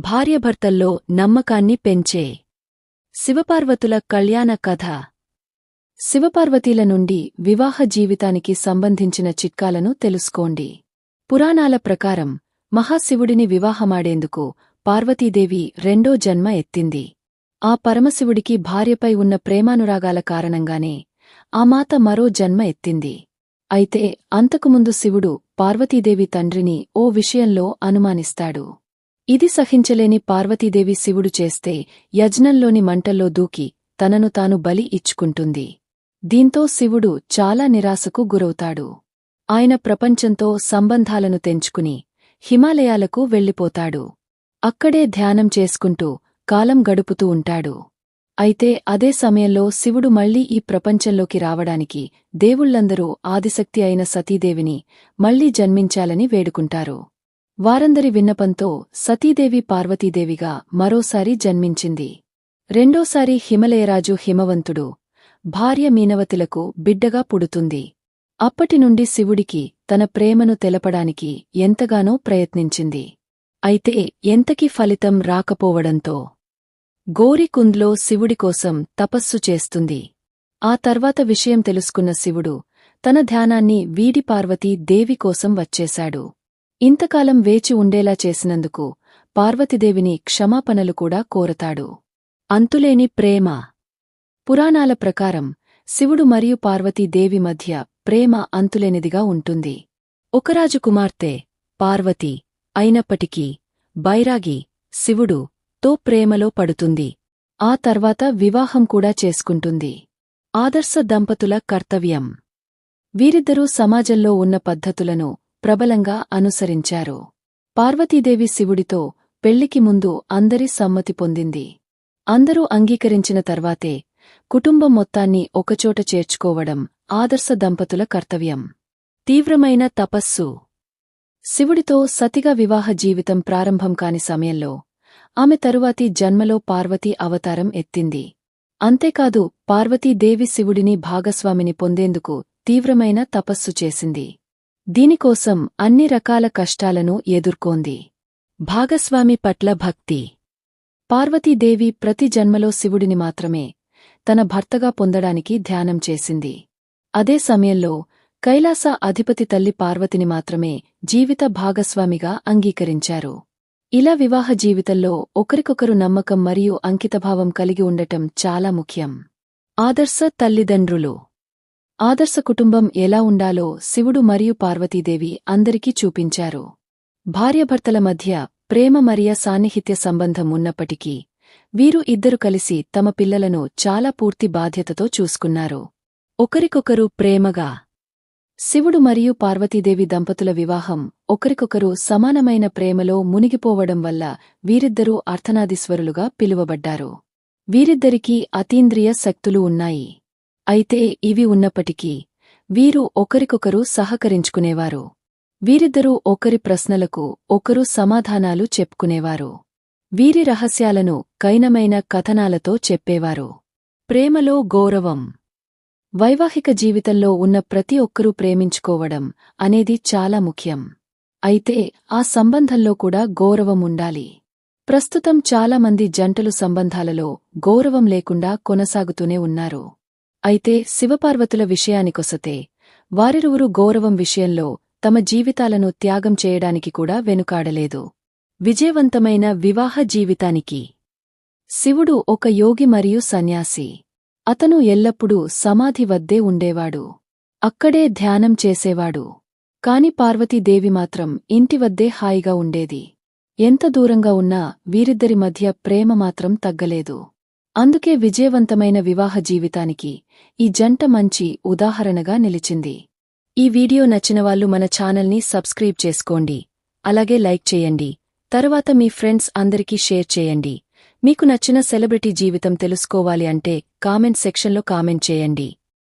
భార్యభర్తల్లో నమ్మకాన్ని పెంచే శివపార్వతుల కళ్యాణ కథ. శివపార్వతీల నుండి వివాహ జీవితానికి సంబంధించిన చిట్కాలను తెలుసుకోండి. పురాణాల ప్రకారం మహాశివుడిని వివాహమాడేందుకు పార్వతీదేవి రెండో జన్మ ఎత్తింది. ఆ పరమశివుడికి భార్యపై ఉన్న ప్రేమానురాగాల కారణంగానే ఆ మాత మరో జన్మ ఎత్తింది. అయితే అంతకుముందు శివుడు పార్వతీదేవి తండ్రిని ఓ విషయంలో అనుమానిస్తాడు. ఇది సహించలేని పార్వతీదేవి శివుడు చేస్తే యజ్ఞంలోని మంటల్లో దూకి తనను తాను బలి ఇచ్చుకుంటుంది. దీంతో శివుడు చాలా నిరాశకు గురవుతాడు. ఆయన ప్రపంచంతో సంబంధాలను తెంచుకుని హిమాలయాలకు వెళ్ళిపోతాడు. అక్కడే ధ్యానం చేసుకుంటూ కాలం గడుపుతూ ఉంటాడు. అయితే అదే సమయంలో శివుడు మళ్ళీ ఈ ప్రపంచంలోకి రావడానికి దేవుళ్ళందరూ ఆదిశక్తి అయిన సతీదేవిని మళ్ళీ జన్మించాలని వేడుకుంటారు. వారందరి విన్నపంతో సతీదేవి పార్వతీదేవిగా మరోసారి జన్మించింది. రెండోసారి హిమలయరాజు హిమవంతుడు భార్య మీనవతిలకు బిడ్డగా పుడుతుంది. అప్పటినుండి శివుడికి తన ప్రేమను తెలపడానికి ఎంతగానో ప్రయత్నించింది. అయితే ఎంతకీ ఫలితం రాకపోవడంతో గోరికుంద్లో శివుడికోసం తపస్సు చేస్తుంది. ఆ తర్వాత విషయం తెలుసుకున్న శివుడు తన ధ్యానాన్ని వీడి పార్వతీ దేవి కోసం వచ్చేశాడు. ఇంతకాలం వేచి ఉండేలా చేసినందుకు పార్వతీదేవిని క్షమాపణలు కూడా కోరతాడు. అంతులేని ప్రేమ. పురాణాల ప్రకారం శివుడు మరియు పార్వతీదేవి మధ్య ప్రేమ అంతులేనిదిగా ఉంటుంది. ఒకరాజు కుమార్తె పార్వతి అయినప్పటికీ బైరాగి శివుడు తో ప్రేమలో పడుతుంది. ఆ తర్వాత వివాహం కూడా చేసుకుంటుంది. ఆదర్శ దంపతుల కర్తవ్యం. వీరిద్దరూ సమాజంలో ఉన్న పద్ధతులను ప్రబలంగా అనుసరించారు. పార్వతీదేవి శివుడితో పెళ్ళికి ముందు అందరి సమ్మతి పొందింది. అందరూ అంగీకరించిన తర్వాతే కుటుంబం మొత్తాన్ని ఒకచోట చేర్చుకోవడం ఆదర్శ దంపతుల కర్తవ్యం. తీవ్రమైన తపస్సు. శివుడితో సతిగా వివాహ జీవితం ప్రారంభం కాని సమయంలో ఆమె తరువాతి జన్మలో పార్వతీ అవతారం ఎత్తింది. అంతేకాదు పార్వతీదేవి శివుడిని భాగస్వామిని పొందేందుకు తీవ్రమైన తపస్సు చేసింది. దీనికోసం అన్ని రకాల కష్టాలను ఎదుర్కోంది. భాగస్వామి పట్ల భక్తి. పార్వతీదేవి ప్రతి జన్మలో శివుడిని మాత్రమే తన భర్తగా పొందడానికి ధ్యానం చేసింది. అదే సమయంలో కైలాస అధిపతి తల్లి పార్వతిని మాత్రమే జీవిత భాగస్వామిగా అంగీకరించారు. ఇలా వివాహ జీవితంలో ఒకరికొకరు నమ్మకం మరియు అంకితభావం కలిగి ఉండటం చాలా ముఖ్యం. ఆదర్శ తల్లిదండ్రులు. ఆదర్శ కుటుంబం ఎలా ఉండాలో శివుడు మరియు పార్వతీదేవి అందరికీ చూపించారు. భార్యభర్తల మధ్య ప్రేమ మరియ సాన్నిహిత్య సంబంధం ఉన్నప్పటికీ వీరు ఇద్దరు కలిసి తమ పిల్లలను చాలా పూర్తి బాధ్యతతో చూసుకున్నారు. ఒకరికొకరు ప్రేమగా శివుడు మరియు పార్వతీదేవి దంపతుల వివాహం ఒకరికొకరు సమానమైన ప్రేమలో మునిగిపోవడం వల్ల వీరిద్దరూ అర్థనాదీశ్వరులుగా పిలువబడ్డారు. వీరిద్దరికీ అతీంద్రియ శక్తులు ఉన్నాయి. అయితే ఇవి ఉన్నప్పటికీ వీరు ఒకరికొకరు సహకరించుకునేవారు. వీరిద్దరూ ఒకరి ప్రశ్నలకు ఒకరు సమాధానాలు చెప్పుకునేవారు. వీరి రహస్యాలను కైనమైన కథనాలతో చెప్పేవారు. ప్రేమలో గౌరవం. వైవాహిక జీవితంలో ఉన్న ప్రతి ఒక్కరూ ప్రేమించుకోవడం అనేది చాలా ముఖ్యం. అయితే ఆ సంబంధంలో కూడా గౌరవం ఉండాలి. ప్రస్తుతం చాలామంది జంటలు సంబంధాలలో గౌరవం లేకుండా కొనసాగుతూనే ఉన్నారు. అయితే శివపార్వతుల విషయానికొసతే వారిరువురు గౌరవం విషయంలో తమ జీవితాలను త్యాగం చేయడానికి కూడా వెనుకాడలేదు. విజయవంతమైన వివాహ జీవితానికి శివుడు ఒక యోగి మరియు సన్యాసి. అతను ఎల్లప్పుడూ సమాధి వద్దే ఉండేవాడు. అక్కడే ధ్యానం చేసేవాడు. కాని పార్వతీదేవి మాత్రం ఇంటివద్దే హాయిగా ఉండేది. ఎంత దూరంగా ఉన్నా వీరిద్దరి మధ్య ప్రేమ మాత్రం తగ్గలేదు. అందుకే విజయవంతమైన వివాహ జీవితానికి ఈ జంట మంచి ఉదాహరణగా నిలిచింది. ఈ వీడియో నచ్చినవాళ్ళు మన ఛానల్ని సబ్స్క్రైబ్ చేసుకోండి. అలాగే లైక్ చేయండి. తరువాత మీ ఫ్రెండ్స్ అందరికీ షేర్ చేయండి. మీకు నచ్చిన సెలబ్రిటీ జీవితం తెలుసుకోవాలి అంటే కామెంట్ సెక్షన్లో కామెంట్ చేయండి.